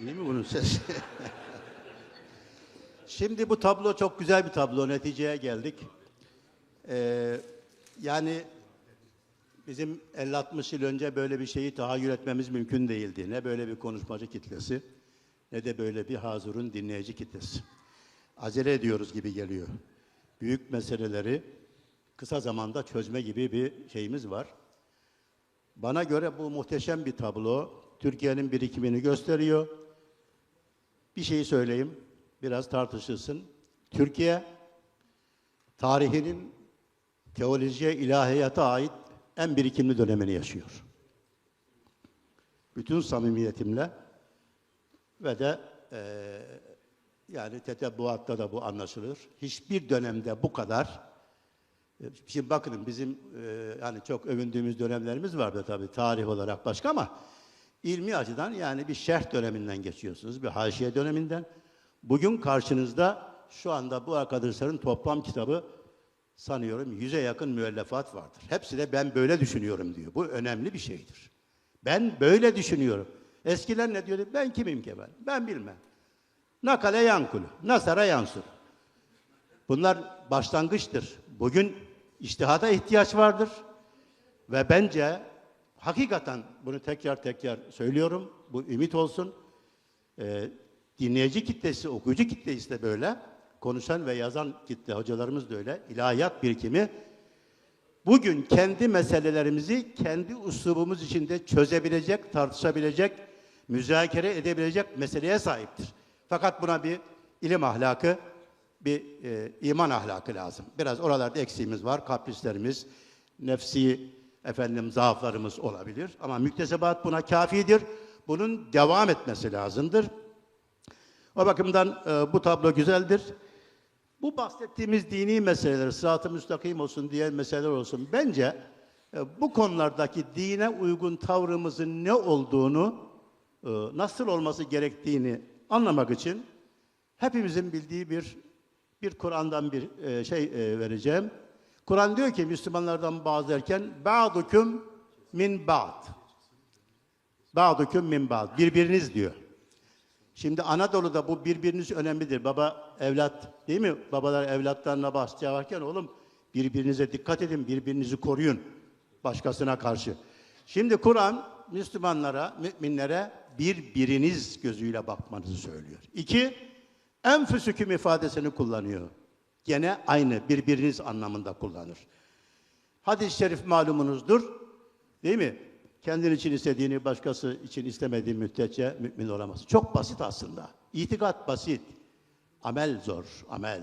İyi mi bunun sesi? Şimdi bu tablo çok güzel bir tablo. Neticeye geldik. Ee, yani bizim 50-60 yıl önce böyle bir şeyi tahayyül etmemiz mümkün değildi. Ne böyle bir konuşmacı kitlesi ne de böyle bir hazırın dinleyici kitlesi. Acele ediyoruz gibi geliyor. Büyük meseleleri kısa zamanda çözme gibi bir şeyimiz var. Bana göre bu muhteşem bir tablo. Türkiye'nin birikimini gösteriyor. Bir şeyi söyleyeyim, biraz tartışılsın. Türkiye, tarihinin teolojiye, ilahiyata ait en birikimli dönemini yaşıyor. Bütün samimiyetimle ve de eee yani tetebbuatta da bu anlaşılır. Hiçbir dönemde bu kadar e, Şimdi bakın bizim e, yani çok övündüğümüz dönemlerimiz vardı tabii tarih olarak başka ama ilmi açıdan yani bir şerh döneminden geçiyorsunuz, bir haşiye döneminden. Bugün karşınızda şu anda bu arkadaşların toplam kitabı sanıyorum yüze yakın müellefat vardır. Hepsi de ben böyle düşünüyorum diyor. Bu önemli bir şeydir. Ben böyle düşünüyorum. Eskiler ne diyordu? Ben kimim ki ben? Ben bilmem. Nakale yankulu, nasara yansur. Bunlar başlangıçtır. Bugün iştihada ihtiyaç vardır. Ve bence hakikaten bunu tekrar tekrar söylüyorum. Bu ümit olsun. Ee, dinleyici kitlesi, okuyucu kitlesi de böyle. Konuşan ve yazan kitle, hocalarımız da öyle. İlahiyat birikimi bugün kendi meselelerimizi kendi uslubumuz içinde çözebilecek, tartışabilecek, müzakere edebilecek meseleye sahiptir. Fakat buna bir ilim ahlakı, bir e, iman ahlakı lazım. Biraz oralarda eksiğimiz var, kaprislerimiz, nefsi efendim zaaflarımız olabilir. Ama müktesebat buna kafidir. Bunun devam etmesi lazımdır. O bakımdan e, bu tablo güzeldir. Bu bahsettiğimiz dini meseleler, sırat-ı müstakim olsun, diğer meseleler olsun. Bence e, bu konulardaki dine uygun tavrımızın ne olduğunu, e, nasıl olması gerektiğini anlamak için hepimizin bildiği bir bir Kur'an'dan bir e, şey e, vereceğim. Kur'an diyor ki Müslümanlardan bazı derken ba'dukum min ba'd. Ba'dukum min ba'd. Birbiriniz diyor. Şimdi Anadolu'da bu birbiriniz önemlidir. Baba evlat değil mi? Babalar evlatlarına bahçeye varken oğlum birbirinize dikkat edin, birbirinizi koruyun başkasına karşı. Şimdi Kur'an Müslümanlara, müminlere birbiriniz gözüyle bakmanızı söylüyor. İki, enfüsüküm ifadesini kullanıyor. Gene aynı birbiriniz anlamında kullanır. Hadis-i şerif malumunuzdur. Değil mi? Kendin için istediğini başkası için istemediği müddetçe mümin olamaz. Çok basit aslında. İtikat basit. Amel zor, amel.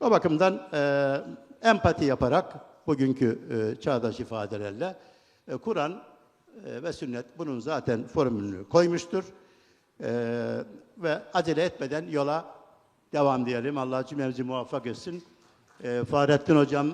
O bakımdan e, empati yaparak bugünkü e, çağdaş ifadelerle e, Kur'an e, ve sünnet bunun zaten formülünü koymuştur. E, ve acele etmeden yola devam diyelim. Allah cümlemizi muvaffak etsin. E, Fahrettin Hocam